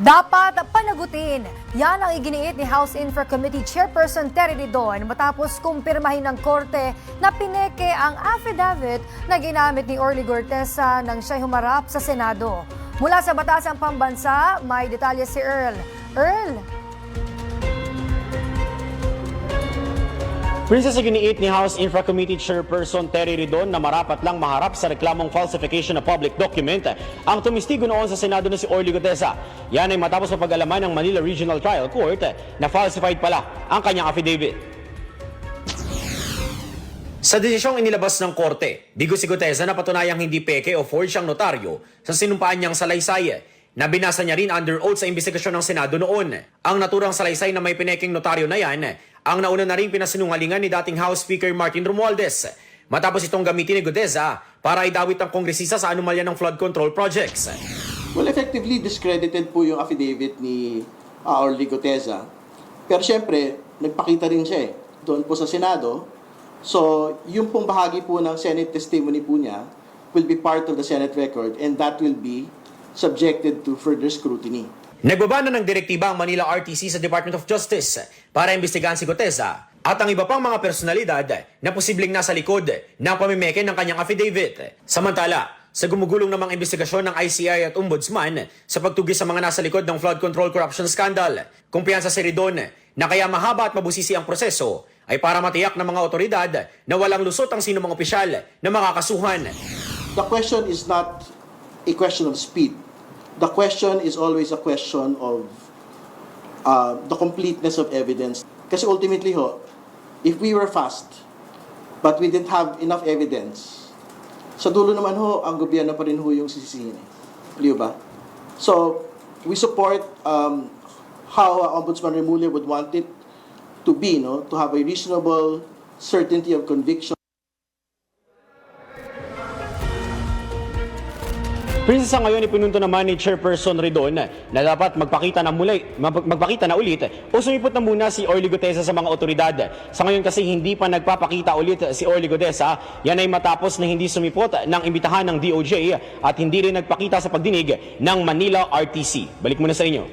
Dapat panagutin. Yan ang iginiit ni House Infra Committee Chairperson Terry Ridon matapos kumpirmahin ng korte na pineke ang affidavit na ginamit ni Orly Gortesa nang siya'y humarap sa Senado. Mula sa Batasang Pambansa, may detalye si Earl. Earl, Princess iginiit ni House Infra Committee Chairperson Terry Ridon na marapat lang maharap sa reklamong falsification of public document ang tumistigo noon sa Senado na si Orly Gutesa. Yan ay matapos mapag-alaman ng Manila Regional Trial Court na falsified pala ang kanyang affidavit. Sa desisyong inilabas ng korte, Bigo si Gutesa na patunayang hindi peke o forge ang notaryo sa sinumpaan niyang salaysay na binasa niya rin under oath sa investigasyon ng Senado noon. Ang naturang salaysay na may pineking notaryo na yan, ang nauna na rin pinasinungalingan ni dating House Speaker Martin Romualdez. Matapos itong gamitin ni Gutesa para idawit ang kongresista sa anomalya ng flood control projects. Well, effectively discredited po yung affidavit ni uh, Orly Guteza. Pero syempre, nagpakita rin siya eh, doon po sa Senado. So, yung pong bahagi po ng Senate testimony po niya will be part of the Senate record and that will be subjected to further scrutiny. Nagbaba na ng direktiba ang Manila RTC sa Department of Justice para imbestigahan si Gutesa at ang iba pang mga personalidad na posibleng nasa likod ng pamimeke ng kanyang affidavit. Samantala, sa gumugulong namang investigasyon ng ICI at Ombudsman sa pagtugis sa mga nasa likod ng flood control corruption scandal, kumpiyansa si Ridon na kaya mahaba at mabusisi ang proseso ay para matiyak ng mga otoridad na walang lusot ang sinumang opisyal na makakasuhan. The question is not a question of speed. The question is always a question of uh, the completeness of evidence. Kasi ultimately ho, if we were fast, but we didn't have enough evidence, sa dulo naman ho, ang gobyerno pa rin ho yung sisisihin. Eh. Di ba? So, we support um, how Ombudsman Remulla would want it to be, no? to have a reasonable certainty of conviction. Princess sa ngayon ipinunto naman ni Chairperson Ridon na dapat magpakita na muli, mag- magpakita na ulit o sumipot na muna si Orly Gutesa sa mga otoridad. Sa ngayon kasi hindi pa nagpapakita ulit si Orly Gutesa, yan ay matapos na hindi sumipot ng imbitahan ng DOJ at hindi rin nagpakita sa pagdinig ng Manila RTC. Balik muna sa inyo.